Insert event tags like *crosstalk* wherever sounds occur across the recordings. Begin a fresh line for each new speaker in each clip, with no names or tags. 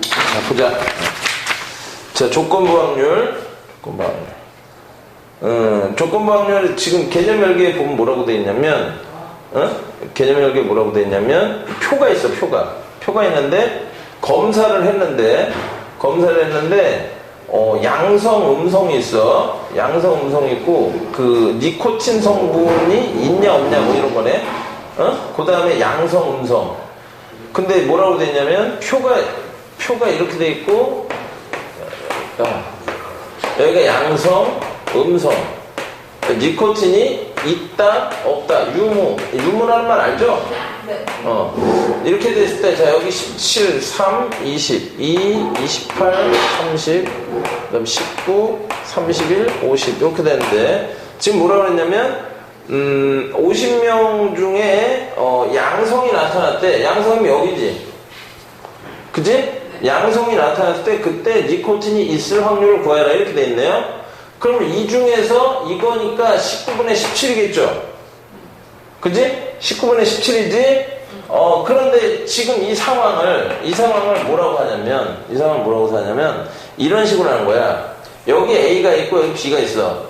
자, 보자. 자, 조건부 확률. 조건부 확률. 음, 조건부 확률 지금 개념 열기에 보면 뭐라고 돼 있냐면, 어? 개념 열기에 뭐라고 돼 있냐면, 표가 있어, 표가. 표가 있는데, 검사를 했는데, 검사를 했는데, 어, 양성, 음성이 있어. 양성, 음성이 있고, 그, 니코틴 성분이 있냐, 없냐, 뭐 이런 거네. 어? 그 다음에 양성, 음성. 근데 뭐라고 돼 있냐면, 표가, 표가 이렇게 돼 있고, 어, 여기가 양성, 음성. 니코틴이 있다, 없다, 유무. 유무라는 말 알죠?
네.
어. 이렇게 됐을 때, 자, 여기 17, 3, 20, 2, 28, 30, 그 다음 19, 31, 50. 이렇게 되는데, 지금 뭐라 그랬냐면, 음, 50명 중에, 어, 양성이 나타났대. 양성이면 여기지. 그지? 양성이 나타났을 때, 그때 니코틴이 있을 확률을 구하라. 이렇게 돼 있네요. 그러면 이 중에서 이거니까 19분의 17이겠죠? 그지? 19분의 17이지? 어, 그런데 지금 이 상황을, 이 상황을 뭐라고 하냐면, 이 상황을 뭐라고 하냐면, 이런 식으로 하는 거야. 여기 A가 있고, 여기 B가 있어.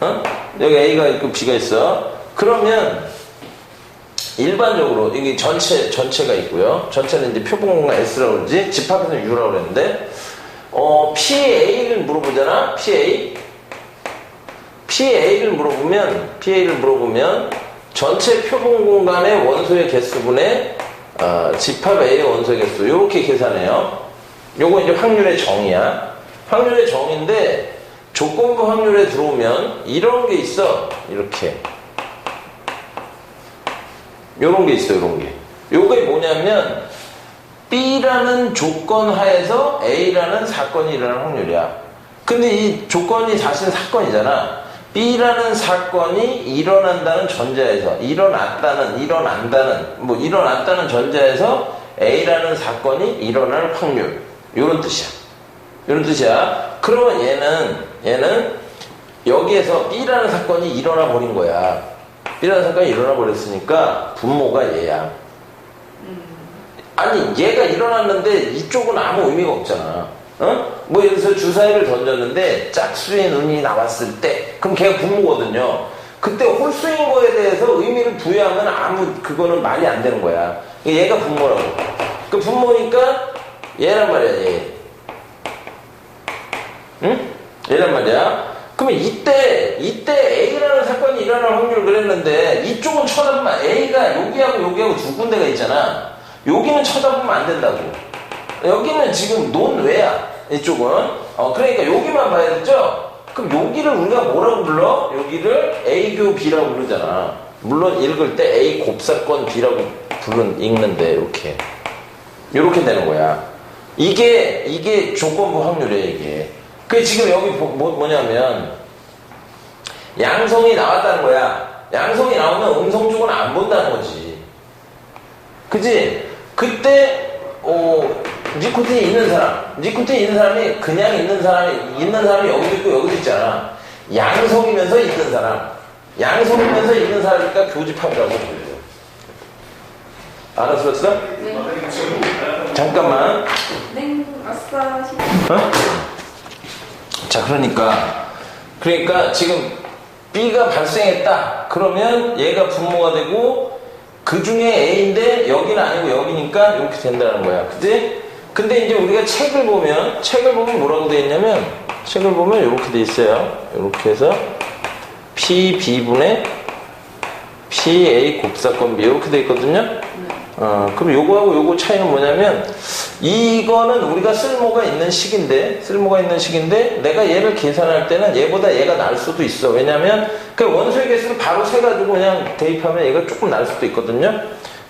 어? 여기 A가 있고, B가 있어. 그러면, 일반적으로, 이게 전체, 전체가 있고요. 전체는 이제 표본공간 S라고 그러지, 집합에서 U라고 그랬는데, 어, PA를 물어보잖아? PA. PA를 물어보면, PA를 물어보면, 전체 표본 공간의 원소의 개수분의 어, 집합 A의 원소의 개수 이렇게 계산해요. 요거 이제 확률의 정의야. 확률의 정의인데 조건부 확률에 들어오면 이런 게 있어. 이렇게. 요런 게 있어. 요런 게. 요게 뭐냐면 B라는 조건 하에서 A라는 사건이 일어날 확률이야. 근데 이 조건이 사실 사건이잖아. B라는 사건이 일어난다는 전제에서 일어났다는 일어난다는 뭐 일어났다는 전제에서 A라는 사건이 일어날 확률 이런 뜻이야. 이런 뜻이야. 그러면 얘는 얘는 여기에서 B라는 사건이 일어나 버린 거야. B라는 사건이 일어나 버렸으니까 분모가 얘야. 아니 얘가 일어났는데 이쪽은 아무 의미가 없잖아. 어? 뭐 예를 들어서 주사위를 던졌는데 짝수의 눈이 나왔을 때 그럼 걔가 분모거든요. 그때 홀수인 거에 대해서 의미를 부여하면 아무 그거는 말이 안 되는 거야. 얘가 분모라고. 그 분모니까 얘란 말이야 얘. 응? 얘란 말이야. 그러면 이때 이때 A라는 사건이 일어날 확률 그랬는데 이쪽은 쳐다보면 A가 여기하고 여기하고 두 군데가 있잖아. 여기는 쳐다보면 안 된다고. 여기는 지금 논외야. 이쪽은. 어, 그러니까 여기만 봐야 되죠? 그럼 여기를 우리가 뭐라고 불러? 여기를 A교 B라고 부르잖아. 물론 읽을 때 A 곱사건 B라고 부른, 읽는데, 이렇게. 이렇게 되는 거야. 이게, 이게 조건부 확률이야, 이게. 그 지금 여기 뭐, 뭐냐면, 양성이 나왔다는 거야. 양성이 나오면 음성 쪽은 안 본다는 거지. 그지? 그때, 어, 니코틴이 있는 사람, 니코틴이 있는 사람이 그냥 있는 사람이, 있는 사람이 여기도 있고 여기도 있잖아. 양성이면서 있는 사람. 양성이면서 있는 사람이니까 교집합이라고 불려요. 알아들었어?
네.
잠깐만.
네. 아싸.
어? 자, 그러니까. 그러니까 지금 B가 발생했다. 그러면 얘가 분모가 되고 그 중에 A인데 여기는 아니고 여기니까 이렇게 된다는 거야. 그지? 근데 이제 우리가 책을 보면, 책을 보면 뭐라고 돼 있냐면, 책을 보면 이렇게 돼 있어요. 이렇게 해서 PB분의 PA 곱사건 B 이렇게 돼 있거든요. 어, 그럼 요거하고 요거 차이는 뭐냐면, 이거는 우리가 쓸모가 있는 식인데, 쓸모가 있는 식인데, 내가 얘를 계산할 때는 얘보다 얘가 날 수도 있어. 왜냐면, 그 원소의 개수를 바로 세가지고 그냥 대입하면 얘가 조금 날 수도 있거든요.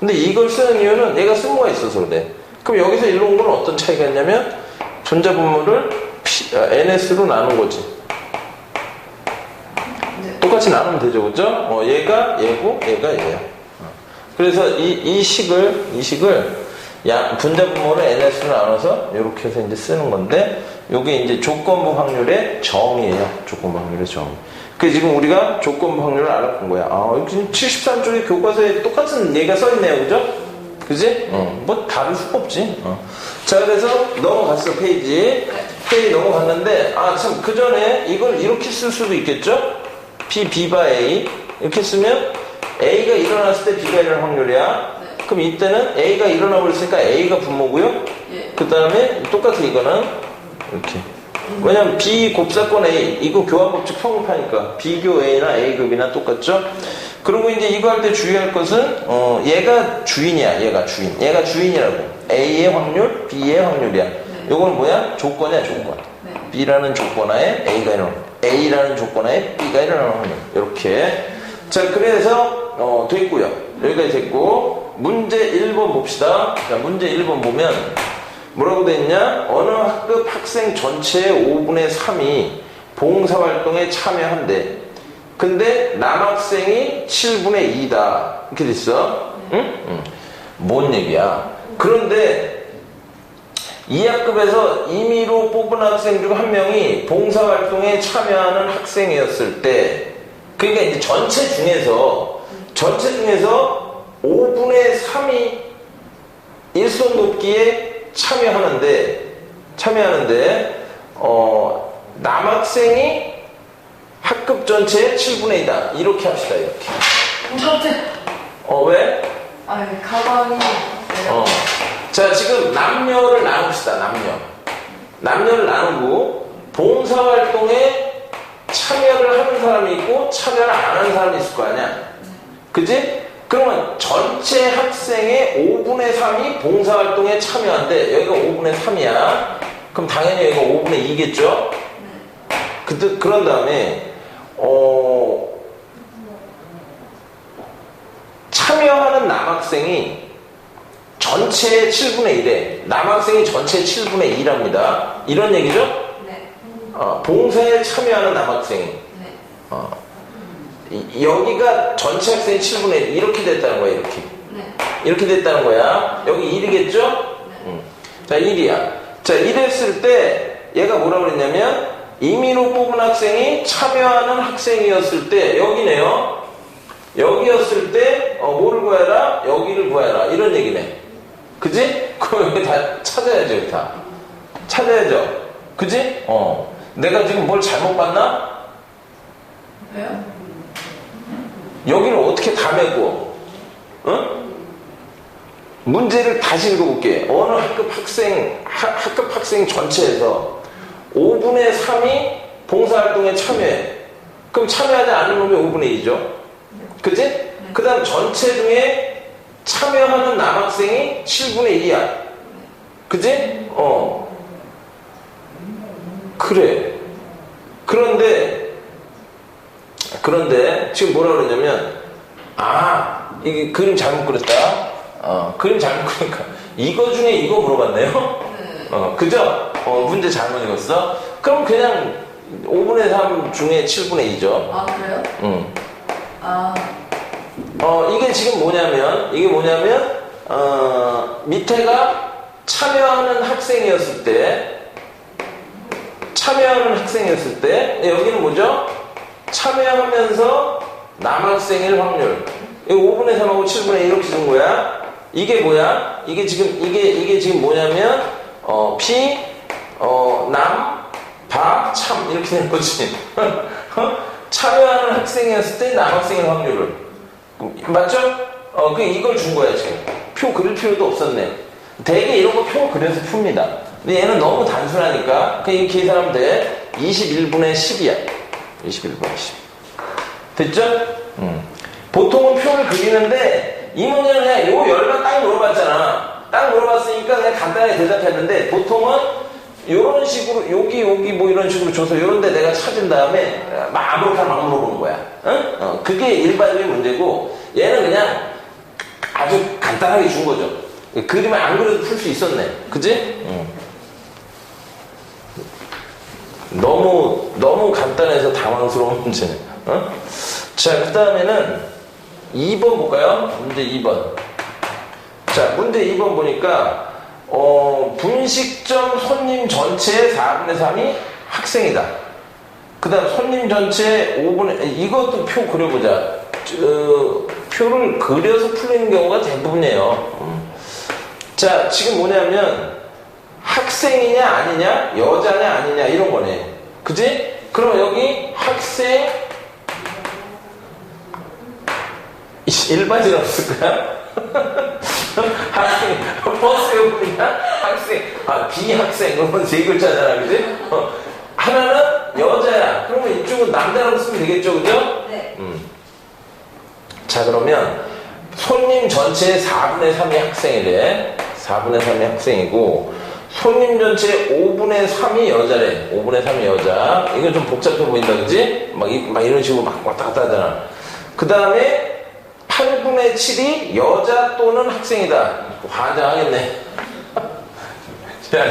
근데 이걸 쓰는 이유는 얘가 쓸모가 있어서 그래. 그럼 여기서 일로 온 건 어떤 차이가 있냐면, 분자 분모를 P, 아, NS로 나눈 거지. 똑같이 나누면 되죠, 그죠? 어, 얘가 얘고, 얘가 얘야. 어. 그래서 이, 이 식을, 이 식을, 양, 분자 분모를 NS로 나눠서 이렇게 해서 이제 쓰는 건데, 요게 이제 조건부 확률의 정이에요. 조건부 확률의 정. 그 지금 우리가 조건부 확률을 알아본 거야. 아, 지금 73쪽의 교과서에 똑같은 얘기가 써있네요, 그죠? 그지? 어, 뭐 다를 수가 없지. 어. 자, 그래서 넘어갔어, 페이지. 페이지 넘어갔는데, 아, 참, 그 전에 이걸 이렇게 쓸 수도 있겠죠? P, B바 A. 이렇게 쓰면 A가 일어났을 때 B가 일어날 확률이야.
네.
그럼 이때는 A가 일어나 버렸으니까 A가 분모고요.
예.
그 다음에 똑같아, 이거는. 이렇게. 왜냐면 B 곱사건 A, 이거 교환법칙 성립하니까 비교 A나 A급이나 똑같죠? 그리고 이제 이거 할 때 주의할 것은, 어, 얘가 주인이야, 얘가 주인. 얘가 주인이라고. A의 확률, B의 확률이야. 요거는 뭐야? 조건이야, 조건.
네.
B라는 조건하에 A가 일어나 A라는 조건하에 B가 일어나는 확률. 이렇게. 자, 그래서, 어, 됐고요. 여기까지 됐고, 문제 1번 봅시다. 자, 문제 1번 보면, 뭐라고 돼 있냐? 어느 학급 학생 전체의 5분의 3이 봉사활동에 참여한대. 근데 남학생이 7분의 2다. 이렇게 됐어. 응? 응. 뭔 얘기야? 그런데 이 학급에서 임의로 뽑은 학생 중 한 명이 봉사활동에 참여하는 학생이었을 때, 그러니까 이제 전체 중에서, 전체 중에서 5분의 3이 일손 돕기에 참여하는데, 참여하는데, 어, 남학생이 학급 전체의 7분의 2다. 이렇게 합시다, 이렇게.
깜짝.
어, 왜?
아, 가방이.
어. 자, 지금 남녀를 나눕시다, 남녀. 남녀를 나누고, 봉사활동에 참여를 하는 사람이 있고, 참여를 안 하는 사람이 있을 거 아니야? 그지? 그러면 전체 학생의 5분의 3이 봉사활동에 참여한대. 여기가 5분의 3이야. 그럼 당연히 여기가 5분의 2겠죠? 그, 그런 다음에, 어, 참여하는 남학생이 전체의 7분의 1에 남학생이 전체의 7분의 2랍니다. 이런 얘기죠?
네.
어, 봉사에 참여하는 남학생이
네.
어, 이- 여기가 전체 학생이 7분의 1 이렇게 됐다는 거야 이렇게
네.
이렇게 됐다는 거야 여기 1이겠죠? 음. 자 1이야 자 이랬을 때 얘가 뭐라 그랬냐면 임의로 뽑은 학생이 참여하는 학생이었을 때 여기네요 여기였을 때 어, 뭐를 구해라? 여기를 구해라 이런 얘기네 그지? *laughs* 그럼 여기 다 찾아야죠 여기 다 찾아야죠 그지? 어 내가 지금 뭘 잘못 봤나?
왜요?
여기를 어떻게 다 메고, 어? 문제를 다시 읽어볼게. 어느 학급 학생, 학, 학급 학생 전체에서 5분의 3이 봉사활동에 참여해. 그럼 참여하지 않는 놈이 5분의 2죠. 그지? 그 다음 전체 중에 참여하는 남학생이 7분의 1이야. 그지? 어. 그래. 그런데 그런데 지금 뭐라 그러냐면 아 이게 그림 잘못 그렸다 어 그림 잘못 그러니까 이거 중에 이거 물어봤네요
네.
어 그죠 어 문제 잘못 읽었어 그럼 그냥 5분의 3 중에 7분의 2죠
아, 그래요?
음.
아,
어 이게 지금 뭐냐면 이게 뭐냐면 어 밑에가 참여하는 학생이었을 때 참여하는 학생이었을 때 여기는 뭐죠? 참여하면서 남학생일 확률. 이거 5분의 3하고 7분의 1 이렇게 준 거야. 이게 뭐야? 이게 지금, 이게, 이게 지금 뭐냐면, 어, 피, 어, 남, 바, 참. 이렇게 되는 거지. 어? *laughs* 참여하는 학생이었을 때 남학생일 확률을. 맞죠? 어, 그, 이걸 준 거야, 지금. 표 그릴 필요도 없었네. 대개 이런 거 표 그려서 풉니다. 근데 얘는 너무 단순하니까, 그냥 이렇게 계산하면 돼. 21분의 10이야. 21분의 10. 됐죠? 음. 보통은 표를 그리는데, 이 문제는 그냥 요 열만 딱 물어봤잖아. 딱 물어봤으니까 그냥 간단하게 대답했는데, 보통은 요런 식으로, 여기, 여기 뭐 이런 식으로 줘서 요런 데 내가 찾은 다음에, 막 아무렇게나 막 물어보는 거야. 응? 어, 그게 일반적인 문제고, 얘는 그냥 아주 간단하게 준 거죠. 그림을 안 그려도 풀 수 있었네. 그지? 응. 너무, 너무 간단해서 당황스러운 *laughs* 문제네. 어? 자, 그 다음에는 2번 볼까요? 문제 2번. 자, 문제 2번 보니까, 어, 분식점 손님 전체의 4분의 3이 학생이다. 그 다음 손님 전체 5분의, 이것도 표 그려보자. 저, 표를 그려서 풀리는 경우가 대부분이에요. 음. 자, 지금 뭐냐면 학생이냐 아니냐, 여자냐 아니냐 이런 거네. 그지? 그럼 여기 학생 일반이라고 쓸 거야? *laughs* 학생, 버스에 오냐? 학생, 아, 비학생, 그러면 세 글자잖아, 그지? 어, 하나는 여자야. 그러면 이쪽은 남자라고 쓰면 되겠죠, 그죠?
네.
음. 자, 그러면 손님 전체의 4분의 3이 학생이래. 4분의 3이 학생이고, 손님 전체의 5분의 3이 여자래. 5분의 3이 여자. 이건 좀 복잡해 보인다, 그지? 막, 이, 막 이런 식으로 막 왔다 갔다 하잖아. 그 다음에 8분의 7이 여자 또는 학생이다. 환장하겠네. *laughs* 야.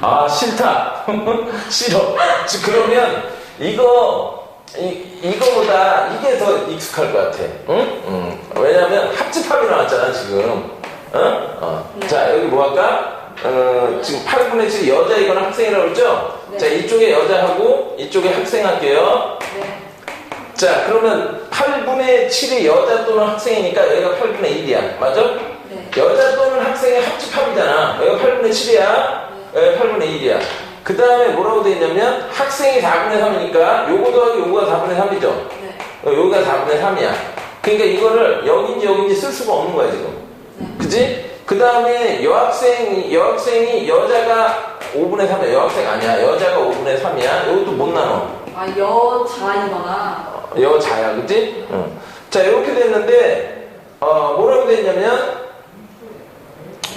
아 싫다 *laughs* 싫어 즉, 그러면 이거 이, 이거보다 이게 더 익숙할 것 같아 응? 응. 왜냐면 합집합이 나왔잖아 지금 어? 어.
네.
자 여기 뭐 할까 어, 지금 8분의 7이 여자이거나 학생이라고 그랬죠
네.
자 이쪽에 여자하고 이쪽에 학생 할게요
네.
자 그러면 8분의 7이 여자 또는 학생이니까 여기가 8분의 1이야 맞아?
네.
여자 또는 학생의 합집합이잖아. 여기가 8분의 7이야. 여기가 8분의 1이야. 그 다음에 뭐라고 돼 있냐면 학생이 4분의 3이니까 요거 더하기 요거가 4분의 3이죠.
네.
여기가 4분의 3이야. 그러니까 이거를 여긴지 여긴지 쓸 수가 없는 거야 지금.
네.
그지? 그 다음에 여학생, 여학생이 여자가 5분의 3이야. 여학생 아니야. 여자가 5분의 3이야. 이것도 못 나눠.
아, 여자이거나.
여자야, 그지? 응. 자, 이렇게 됐는데, 어, 뭐라고 됐냐면,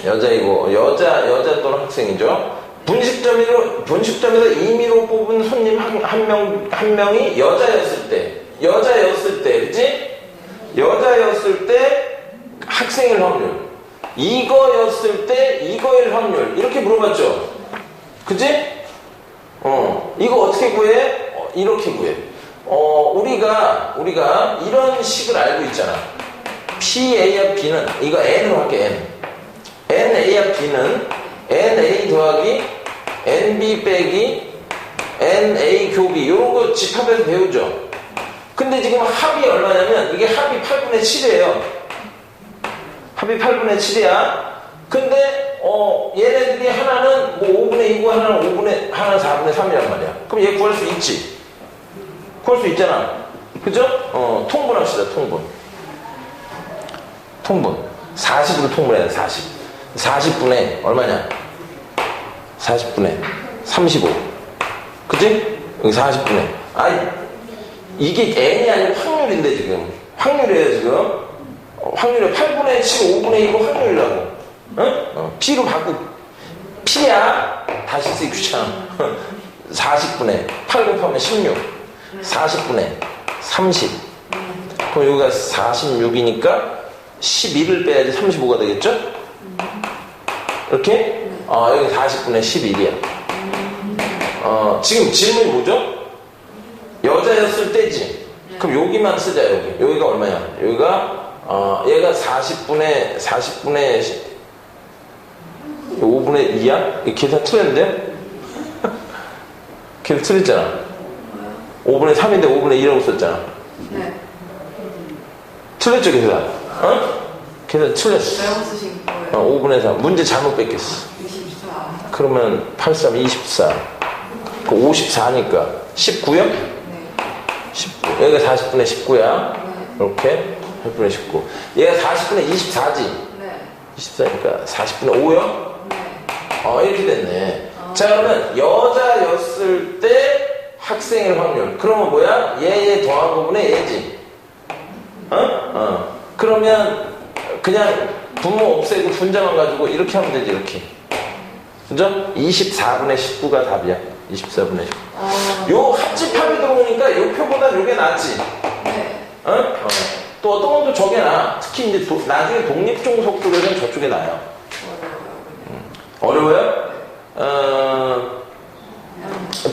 여자이고, 여자, 여자 또는 학생이죠. 분식점으로, 분식점에서 임의로 뽑은 손님 한, 한 명, 한 명이 여자였을 때, 여자였을 때, 그지? 여자였을 때 학생일 확률. 이거였을 때 이거일 확률. 이렇게 물어봤죠? 그지? 어, 이거 어떻게 구해? 어, 이렇게 구해. 어, 우리가, 우리가 이런 식을 알고 있잖아. PA와 B는, 이거 N으로 할게, N. NA와 B는 NA 더하기 NB 빼기 NA 교비, 요런 거 집합해서 배우죠. 근데 지금 합이 얼마냐면, 이게 합이 8분의 7이에요. 합이 8분의 7이야. 근데 어 얘네들이 하나는 뭐 5분의 2고 하나는 5분의 하나는 4분의 3이란 말이야. 그럼 얘 구할 수 있지. 구할 수 있잖아. 그죠? 어 통분합시다. 통분. 통분. 40으로 통분해야 돼. 40. 40분의 얼마냐? 40분의 35. 그지? 여기 40분의. 아이 이게 n이 아니고 확률인데 지금. 확률이에요 지금. 어, 확률이 8분의 7, 5분의 2고 확률이라고. 응? 어, P로 바꾸. P야. 다시 쓰기 귀찮아. *laughs* 40분의 8 곱하면 16. 40분의 30. 그럼 여기가 46이니까 11을 빼야지 35가 되겠죠? 이렇게? 어, 여기 40분의 11이야. 어, 지금 질문이 뭐죠? 여자였을 때지. 그럼 여기만 쓰자, 여기. 여기가 얼마야? 여기가, 어, 얘가 40분의, 40분의 5분의 2야? 이 계산 틀렸는데? *laughs* 계산 틀렸잖아. 5분의 3인데 5분의 2라고 썼잖아.
네.
틀렸죠, 계산? 어? 계산 틀렸어. 어, 5분의 3. 문제 잘못 뺏겼어.
24.
그러면 83, 24. 그 54니까 19요?
네.
19. 여기가 40분의 19야.
네.
이렇게 8분의 19. 얘가 40분의 24지.
네.
24니까 40분의 5요?
네.
어, 이렇게 됐네.
어.
자, 그러면 여자였을 때 학생일 확률. 그러면 뭐야? 얘, 얘 더한 부분에 얘지. 어? 어. 그러면 그냥 분모 없애고 분자만 가지고 이렇게 하면 되지, 이렇게. 그죠? 24분의 19가 답이야. 24분의 19.
어,
요 합집합이 들어오니까 요 표보다 요게 낫지.
네.
어? 어. 또 어떤 것도 저게 나. 특히 이제 도- 나중에 독립종속들에서는 저쪽에 나요. 어려워요? 어,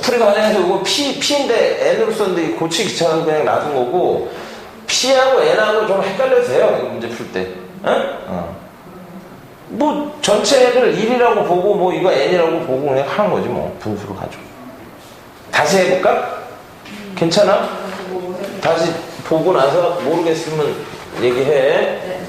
풀이가 만약해서 이거 P, P인데 N으로 썼는데 고치기 귀찮아서 그냥 놔둔 거고 P하고 N하고 좀 헷갈려도 돼요. 이거 문제 풀 때. 어? 어. 뭐 전체를 1이라고 보고 뭐 이거 N이라고 보고 그냥 하는 거지 뭐 분수로 가지고. 다시 해볼까? 괜찮아? 다시 보고 나서 모르겠으면 얘기해.
네.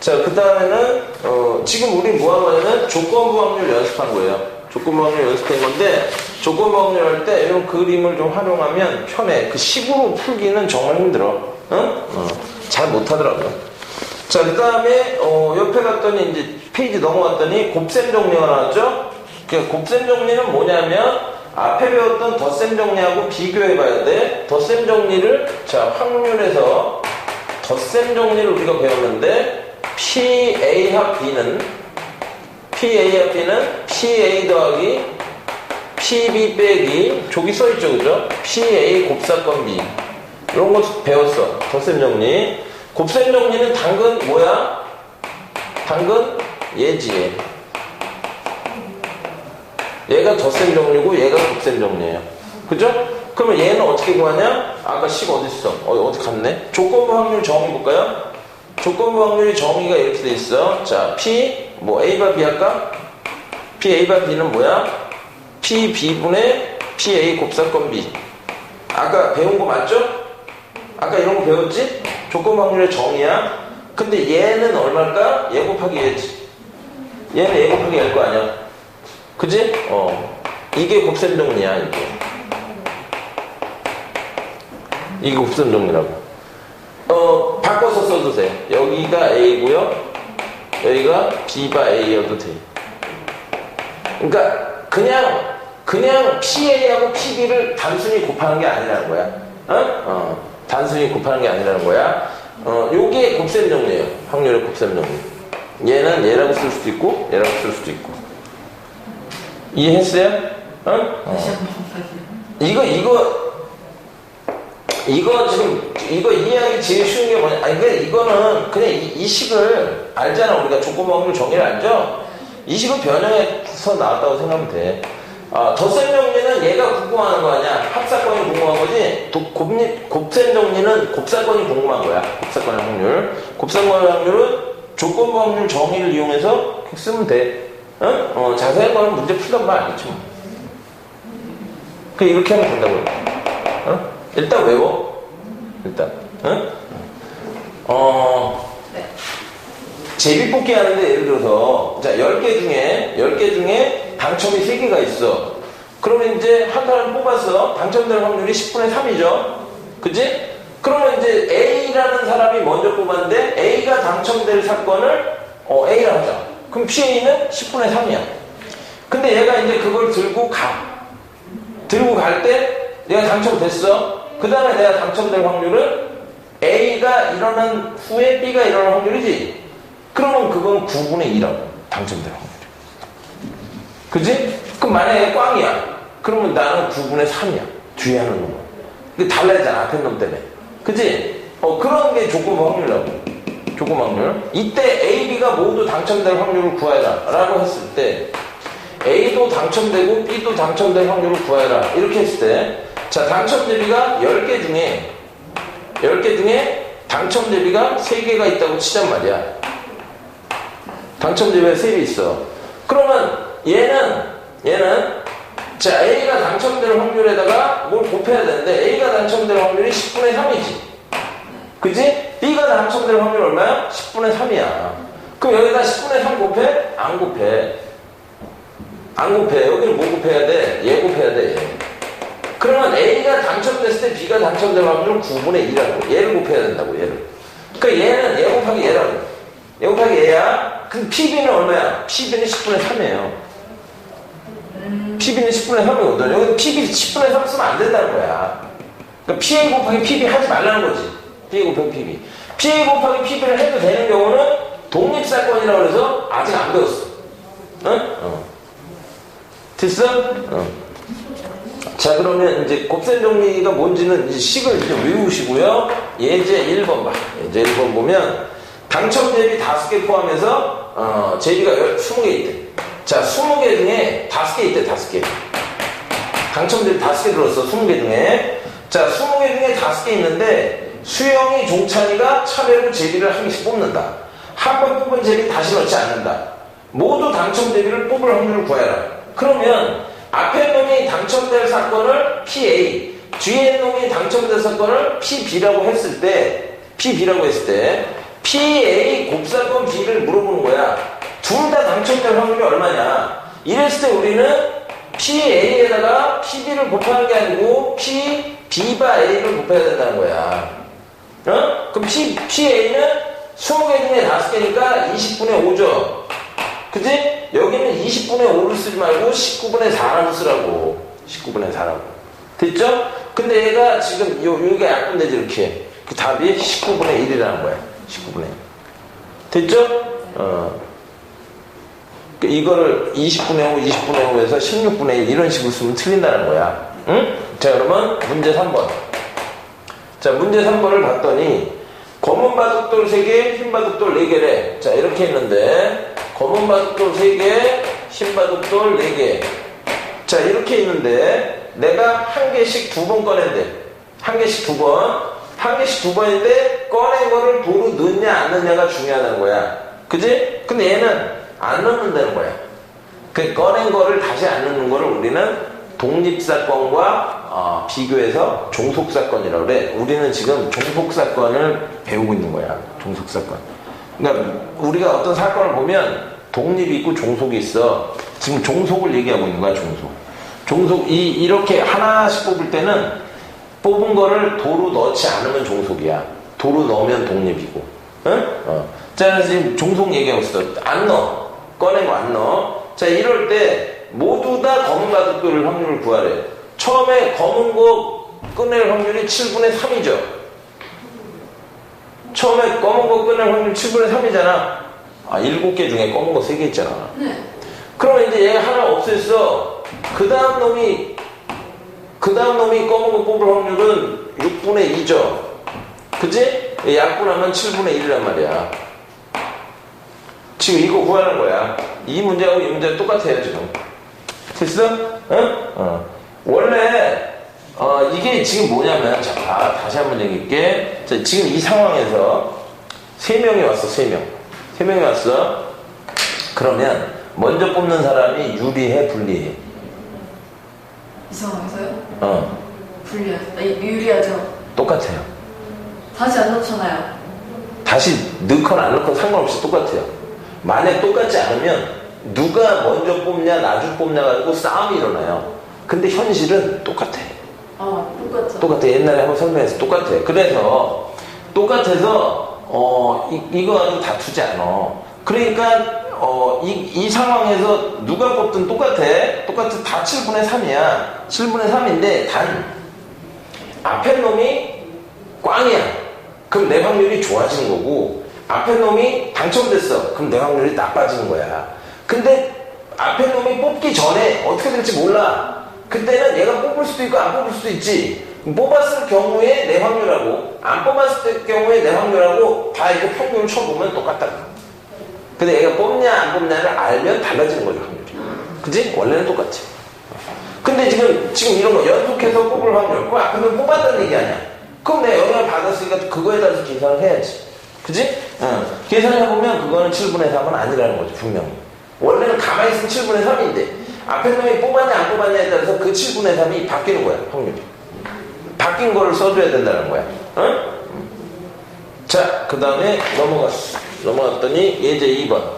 자, 그 다음에는, 어, 지금 우리 뭐 한 거냐면 조건부 확률 연습한 거예요. 조건부 확률 연습한 건데, 조건부 확률 할 때 이런 그림을 좀 활용하면 편해. 그 식으로 풀기는 정말 힘들어. 응? 어, 잘 못하더라고요. 자, 그 다음에, 어, 옆에 갔더니 이제 페이지 넘어갔더니 곱셈 정리가 나왔죠? 그 곱셈 정리는 뭐냐면, 앞에 배웠던 덧셈 정리하고 비교해 봐야 돼. 덧셈 정리를, 자, 확률에서 덧셈 정리를 우리가 배웠는데, PA 합 B는, PA 합 B는 PA 더하기 PB 빼기, 저기 써 있죠, 그죠? PA 곱사건 B. 이런 거 배웠어. 덧셈 정리. 곱셈 정리는 당근 뭐야? 당근 얘지. 얘가 덧셈 정리고 얘가 곱셈 정리예요. 그죠? 그러면 얘는 어떻게 구하냐? 아까 식 어디 있어? 어, 어디 갔네? 조건부 확률 정의 볼까요? 조건부 확률이 정의가 이렇게 돼 있어. 자, P 뭐 A바 B 할까? P A바 B는 뭐야? P B분의 P A 곱사건 B. 아까 배운 거 맞죠? 아까 이런 거 배웠지? 조건 확률의 정의야. 근데 얘는 얼마일까? 얘 곱하기 얘지. 얘는 얘 곱하기 얘일 거 아니야. 그지? 어. 이게 곱셈 정리야, 이게. 이게 곱셈 정리라고. 어, 바꿔서 써도 돼. 여기가 A고요. 여기가 B가 A여도 돼. 그러니까 그냥 그냥 PA하고 PB를 단순히 곱하는 게 아니라는 거야. 어? 어. 단순히 곱하는 게 아니라는 거야. 어, 요게 곱셈 정리예요. 확률의 곱셈 정리. 얘는 얘라고 쓸 수도 있고 얘라고 쓸 수도 있고. 이해했어요? 어?
한번 다시.
이거 이거 이거 지금 이거 이해하기 제일 쉬운 게 뭐냐? 아니 그 이거는 그냥 이, 이 식을 알잖아 우리가 조건 확률 정의를 알죠? 이 식을 변형해서 나왔다고 생각하면 돼. 아, 덧셈 정리는 얘가 궁금한 거 아니야? 합사건이 궁금한 거지? 도, 곱리, 곱셈 정리는 곱사건이 궁금한 거야. 곱사건의 확률. 곱사건의 확률은 조건부 확률 정의를 이용해서 쓰면 돼. 어? 어, 자세한 거는 문제 풀던 말 아니지 뭐. 그 이렇게 하면 된다고요. 어? 일단 외워. 일단. 어? 어,
네.
제비뽑기 하는데 예를 들어서 자 10개 중에 10개 중에 당첨이 3개가 있어. 그러면 이제 한 사람 뽑아서 당첨될 확률이 10분의 3이죠. 그지? 그러면 이제 A라는 사람이 먼저 뽑았는데 A가 당첨될 사건을 어, A라 하자. 그럼 PA는 10분의 3이야. 근데 얘가 이제 그걸 들고 가. 들고 갈 때 내가 당첨됐어. 그 다음에 내가 당첨될 확률은 A가 일어난 후에 B가 일어날 확률이지. 그러면 그건 9분의 2라고 당첨될 확률이. 그지? 그럼 만약에 꽝이야. 그러면 나는 9분의 3이야. 뒤에 하는 놈은. 달라지잖아. 앞에 놈 때문에. 그지? 어, 그런 게 조건 확률이라고. 조건 확률. 이때 A, B가 모두 당첨될 확률을 구해라. 라고 했을 때 A도 당첨되고 B도 당첨될 확률을 구해라. 이렇게 했을 때 자, 당첨 대비가 10개 중에 10개 중에 당첨 대비가 3개가 있다고 치잔 말이야. 당첨 대비가 3개 있어. 그러면 얘는 얘는 자 A가 당첨될 확률에다가 뭘 곱해야 되는데 A가 당첨될 확률이 10분의 3이지. 그지? B가 당첨될 확률 얼마야? 10분의 3이야. 그럼 여기다 10분의 3 곱해? 안 곱해. 안 곱해. 여기는 뭐 곱해야 돼? 얘 곱해야 돼. 얘. 그러면 A가 당첨됐을 때 B가 당첨될 확률은 9분의 2라고. 얘를 곱해야 된다고, 얘를. 그러니까 얘는 얘 곱하기 얘라고. 얘 곱하기 얘야. 그럼 PB는 얼마야? PB는 10분의 3이에요. PB는 10분의 3이거든. 여기 PB 10분의 3 쓰면 안 된다는 거야. 그러니까 PA 곱하기 PB 하지 말라는 거지. PA 곱하기 PB. PA 곱하기 PB를 해도 되는 경우는 독립사건이라고 해서 아직 안 배웠어. 응? 어. 됐어? 어. 자, 그러면 이제 곱셈 정리가 뭔지는 이제 식을 이제 외우시고요. 예제 1번 봐. 예제 1번 보면 당첨 대비 5개 포함해서 어, 제비가 20개 있대. 자, 20개 중에 5개 있대, 5개. 당첨 대비 5개 들었어, 20개 중에. 자, 20개 중에 5개 있는데 수영이 종찬이가 차례로 제비를 한 개씩 뽑는다. 한 번 뽑은 제비 다시 넣지 않는다. 모두 당첨 대비를 뽑을 확률을 구해라. 그러면 앞에 놈이 당첨될 사건을 PA, 뒤에 놈이 당첨될 사건을 PB라고 했을 때, PB라고 했을 때, PA 곱사건 B를 물어보는 거야. 둘 다 당첨될 확률이 얼마냐? 이랬을 때 우리는 PA에다가 PB를 곱하는 게 아니고 P, B바 A를 곱해야 된다는 거야. 어? 그럼 P, PA는 20개 중에 5개니까 20분의 5죠. 그지? 여기는 20분의 5를 쓰지 말고 19분의 4라고 쓰라고. 19분의 4라고. 됐죠? 근데 얘가 지금 요, 여기가 약분되지 이렇게. 그 답이 19분의 1이라는 거야. 19분의 1. 됐죠? 어. 그 이거를 20분의 5, 20분의 5에서 16분의 1 이런 식으로 쓰면 틀린다는 거야. 응? 자, 그러면 문제 3번. 자, 문제 3번을 봤더니 검은 바둑돌 3개, 흰 바둑돌 4개래. 자, 이렇게 있는데 검은 바둑돌 3개, 흰 바둑돌 4개. 자, 이렇게 있는데 내가 한 개씩 두 번 꺼낸대. 한 개씩 두 번. 한 개씩 두 번인데 꺼낸 거를 도로 넣냐 안 넣냐가 중요하다는 거야. 그지? 근데 얘는 안 넣는다는 거야. 그 꺼낸 거를 다시 안 넣는 거를 우리는 독립사건과 어, 비교해서 종속 사건이라고 그래. 우리는 지금 종속 사건을 배우고 있는 거야. 종속 사건. 그러니까 우리가 어떤 사건을 보면 독립이 있고 종속이 있어. 지금 종속을 얘기하고 있는 거야, 종속. 종속, 이, 이렇게 하나씩 뽑을 때는 뽑은 거를 도로 넣지 않으면 종속이야. 도로 넣으면 독립이고. 응? 어. 자, 지금 종속 얘기하고 있어. 안 넣어. 거안 넣어. 자, 이럴 때 모두 다 검은 바둑돌 확률을 구하래. 처음에 검은 거 꺼낼 확률이 7분의 3이죠. 처음에 검은 거 꺼낼 확률 7분의 3이잖아. 아, 7개 중에 검은 거 3개 있잖아.
네.
그러면 이제 얘가 하나 없앴어. 그 다음 놈이, 그 다음 놈이 검은 거 뽑을 확률은 6분의 2죠. 그지? 약분하면 7분의 1이란 말이야. 지금 이거 구하는 거야. 이 문제하고 이 문제 똑같아요, 지금. 됐어? 응? 어. 원래, 어, 이게 지금 뭐냐면, 자, 봐. 다시 한번 얘기할게. 자, 지금 이 상황에서 세 명이 왔어, 세 명. 세 명이 왔어. 그러면, 먼저 뽑는 사람이 유리해, 불리해?
이 상황에서요?
어,
불리하죠. 아, 유리하죠.
똑같아요.
다시 안 넣잖아요.
다시 넣거나 안 넣거나 상관없이 똑같아요. 만약 똑같지 않으면 누가 먼저 뽑냐 나중 뽑냐 가지고 싸움이 일어나요. 근데 현실은 똑같아.
아, 똑같죠.
똑같아. 옛날에 한번 설명해서 똑같아. 그래서 똑같아서 어 이, 이거 가지고 다투지 않아. 그러니까 어, 이, 이 상황에서 누가 뽑든 똑같아. 똑같아. 다 7분의 3이야. 7분의 3인데 단 앞에 놈이 꽝이야. 그럼 내 확률이 좋아지는 거고 앞에 놈이 당첨됐어. 그럼 내 확률이 나빠지는 거야. 근데 앞에 놈이 뽑기 전에 어떻게 될지 몰라. 그때는 얘가 뽑을 수도 있고 안 뽑을 수도 있지. 뽑았을 경우에 내 확률하고 안 뽑았을 경우에 내 확률하고 다 이렇게 평균을 쳐보면 똑같다. 근데 얘가 뽑냐 안 뽑냐를 알면 달라지는 거죠 확률이. 그지? 원래는 똑같지. 근데 지금 지금 이런 거 연속해서 뽑을 확률 그 앞에 놈 뽑았다는 얘기 아니야. 그럼 내가 영향을 받았으니까 그거에 따라서 계산을 해야지. 그지? 응. 계산해보면 그거는 7분의 3은 아니라는 거지, 분명히. 원래는 가만히 있으면 7분의 3인데, 앞에 놈이 뽑았냐, 안 뽑았냐에 따라서 그 7분의 3이 바뀌는 거야, 확률이. 바뀐 거를 써줘야 된다는 거야. 응? 자, 그 다음에 넘어갔어. 넘어갔더니, 예제 2번.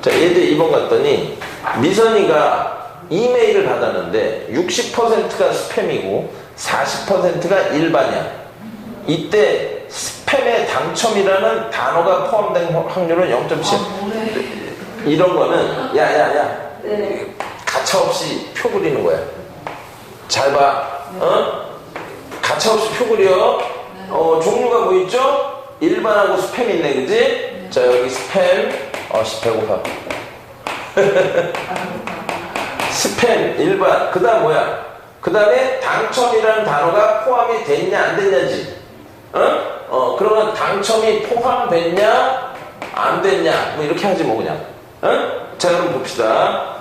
자, 예제 2번 갔더니, 미선이가 이메일을 받았는데, 60%가 스팸이고, 40%가 일반이야. 이때 스팸에 당첨이라는 단어가 포함된 확률은 0.7. 이런 거는 야야야
네.
가차없이 표 그리는 거야. 잘 봐. 어? 가차없이 표 그려. 어, 종류가 뭐 있죠? 일반하고 스팸 있네, 그지? 자, 여기 스팸. 어, 씨, 배고파. *laughs* 스팸, 일반. 그 다음 뭐야? 그 다음에 당첨이라는 단어가 포함이 됐냐, 안 됐냐지. 어? 어, 그러면 당첨이 포함됐냐, 안 됐냐. 뭐 이렇게 하지 뭐, 그냥. 어? 자, 그럼 봅시다.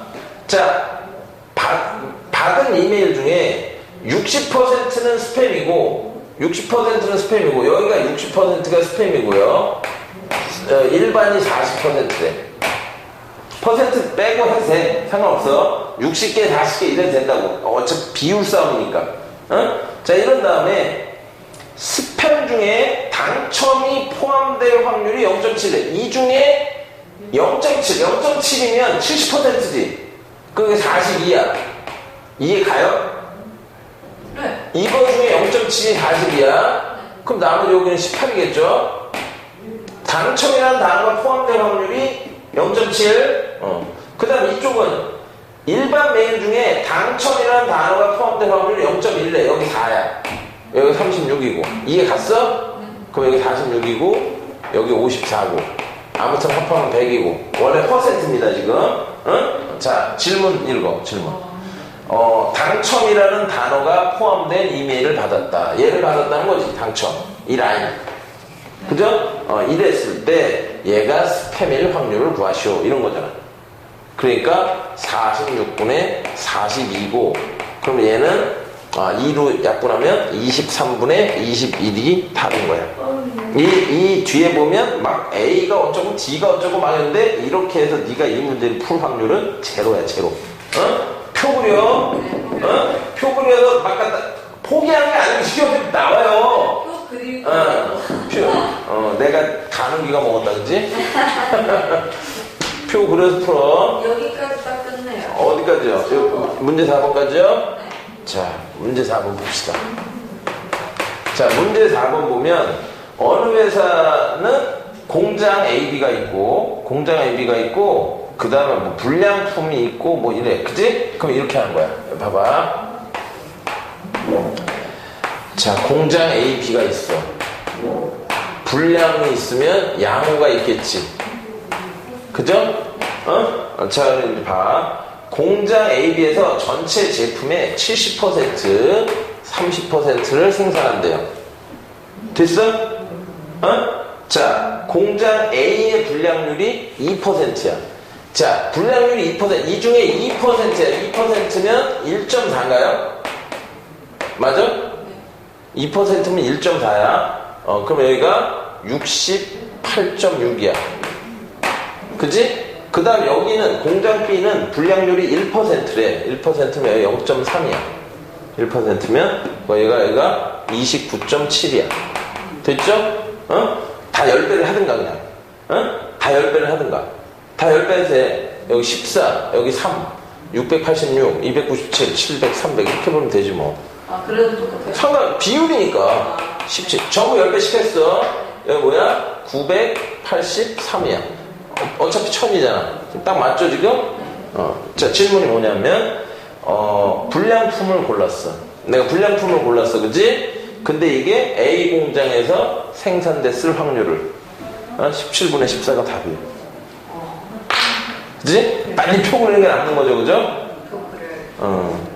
자, 받, 받은 이메일 중에 60%는 스팸이고, 60%는 스팸이고, 여기가 60%가 스팸이고요. 어, 일반이 40%대. 퍼센트 빼고 해도 돼. 상관없어. 60개, 40개 이래도 된다고. 어차피 비율 싸움이니까. 어? 자, 이런 다음에 스팸 중에 당첨이 포함될 확률이 0.7래. 이 중에 0.7, 0.7이면 70%지. 그게 42야. 이해 가요?
네.
이거 중에 0.7이 40이야. 그럼 나머지 여기는 18이겠죠? 당첨이라는 단어가 포함될 확률이 0.7. 어. 그 다음 이쪽은 일반 메일 중에 당첨이라는 단어가 포함될 확률이 0.1래. 여기 4야. 여기 36이고. 이해 갔어? 그럼 여기 46이고, 여기 54고. 아무튼 합하면 100이고. 원래 퍼센트입니다, 지금. 응? 자, 질문 읽어, 질문. 어, 당첨이라는 단어가 포함된 이메일을 받았다. 얘를 받았다는 거지, 당첨. 이 라인. 그죠? 어, 이랬을 때 얘가 스팸일 확률을 구하시오. 이런 거잖아. 그러니까 46분의 42고, 그럼 얘는 아, 2로 약분하면 23분의 21이 답인 거야. 이, 이 뒤에 보면 막 A가 어쩌고 D가 어쩌고 막 했는데 이렇게 해서 네가 이 문제를 풀 확률은 제로야, 제로. 어? 표 그려. 어? 표 그려서 막 갖다 포기하는 게 아니고 시험에 나와요. 어, 표. 어, 내가 가는 기가 먹었다, 그지? *laughs* 표 그려서 풀어.
여기까지 딱 끝내요.
어디까지요? 요- 문제 4번까지요? 자, 문제 4번 봅시다. 자, 문제 4번 보면 어느 회사는 공장 AB가 있고 공장 AB가 있고 그 다음에 뭐 불량품이 있고 뭐 이래 그지? 그럼 이렇게 하는 거야 봐봐 자 공장 AB가 있어 불량이 있으면 양호가 있겠지 그죠? 어? 어, 자, 이제 봐. 공장 AB에서 전체 제품의 70%, 30%를 생산한대요. 됐어? 어? 자, 공장 A의 불량률이 2%야. 자, 불량률이 2%, 이 중에 2%야. 2%면 1.4인가요? 맞아? 2%면 1.4야. 어, 그럼 여기가 68.6이야. 그지? 그 다음 여기는 공장 B는 불량률이 1%래. 1%면 0.3이야. 1%면 여기가 여기가 29.7이야. 됐죠? 어? 다 10배를 하든가 그냥. 어? 다 10배를 하든가. 다 10배에서 해. 여기 14, 여기 3, 686, 297, 700, 300 이렇게 보면 되지 뭐.
아 그래도 똑같아요.
상관 비율이니까 17 전부 10배씩 했어 여기 뭐야 983이야 어, 차피 1000이잖아. 딱 맞죠 지금? 어, 자 질문이 뭐냐면 어, 불량품을 골랐어. 내가 불량품을 골랐어 그지? 근데 이게 A 공장에서 생산됐을 확률을. 어, 17분의 14가 답이에요. 그지? 빨리 표 그리는 게 낫는 거죠 그죠. 어.